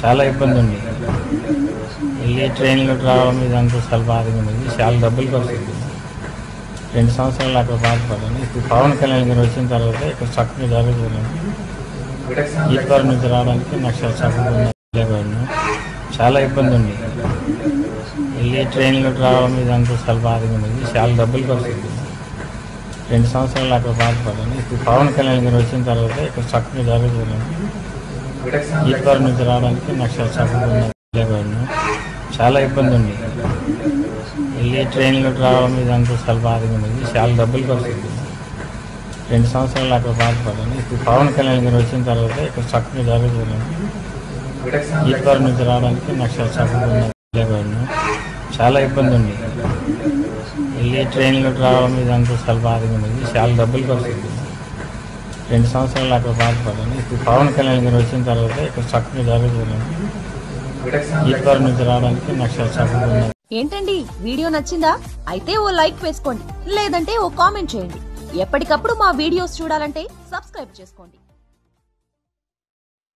చాలా ఇబ్బంది ఉంది. వెళ్ళి ట్రైన్లో రావడం ఇదంతా చాలా బాధగా ఉంది. చాలా డబ్బులు ఖర్చు రెండు సంవత్సరాలు అక్కడ బాధపడ్డాను. ఇప్పుడు పవన్ కళ్యాణ్ గారు వచ్చిన తర్వాత ఇక్కడ చక్కని జరుగుతున్నాను ఈశ్వర్ నుంచి రావడానికి నాకు చాలా చక్కగా ఉంది. చాలా ఇబ్బంది ఉంది. వెళ్ళి ట్రైన్లో రావడం ఇదంతా చాలా బాధగా ఉంది. చాలా డబ్బులు ఖర్చు రెండు సంవత్సరాలు అక్కడ బాధపడ్డాను ఇప్పుడు పవన్ కళ్యాణ్ గారు వచ్చిన తర్వాత ఇక్కడ చక్కగా జరుగుతున్నాను ఈశ్వర్ నుంచి రావడానికి నాకు చక్కగా చాలా ఇబ్బంది ఉంది. వెళ్ళి ట్రైన్లో రావడం ఇదంతా చాలా బాధగా ఉంది. చాలా డబ్బులు ఖర్చు రెండు సంవత్సరాలు అక్కడ బాధపడ్డాను ఇప్పుడు పవన్ కళ్యాణ్ గారు వచ్చిన తర్వాత ఇక్కడ చక్కగా జరుగుతున్నాను ఈశ్వర్ నుంచి రావడానికి నాకు చక్కగా చాలా ఇబ్బంది ఉంది. మళ్ళీ ట్రైన్లో రావడం ఇదంతా చాలా బాధగా ఉంది. చాలా డబ్బులు ఖర్చు అవుతుంది రెండు సంవత్సరాలు అక్కడ బాధపడ్డాను. ఇప్పుడు పవన్ కళ్యాణ్ గారు వచ్చిన తర్వాత ఇక్కడ చక్కగా జరుగుతున్నాను ఈశ్వర్ నుంచి రావడానికి నాకు చాలా చక్కగా ఏంటండి? వీడియో నచ్చిందా? అయితే ఓ లైక్ వేసుకోండి. లేదంటే ఓ కామెంట్ చేయండి. ఎప్పటికప్పుడు మా వీడియోస్ చూడాలంటే సబ్స్క్రైబ్ చేసుకోండి.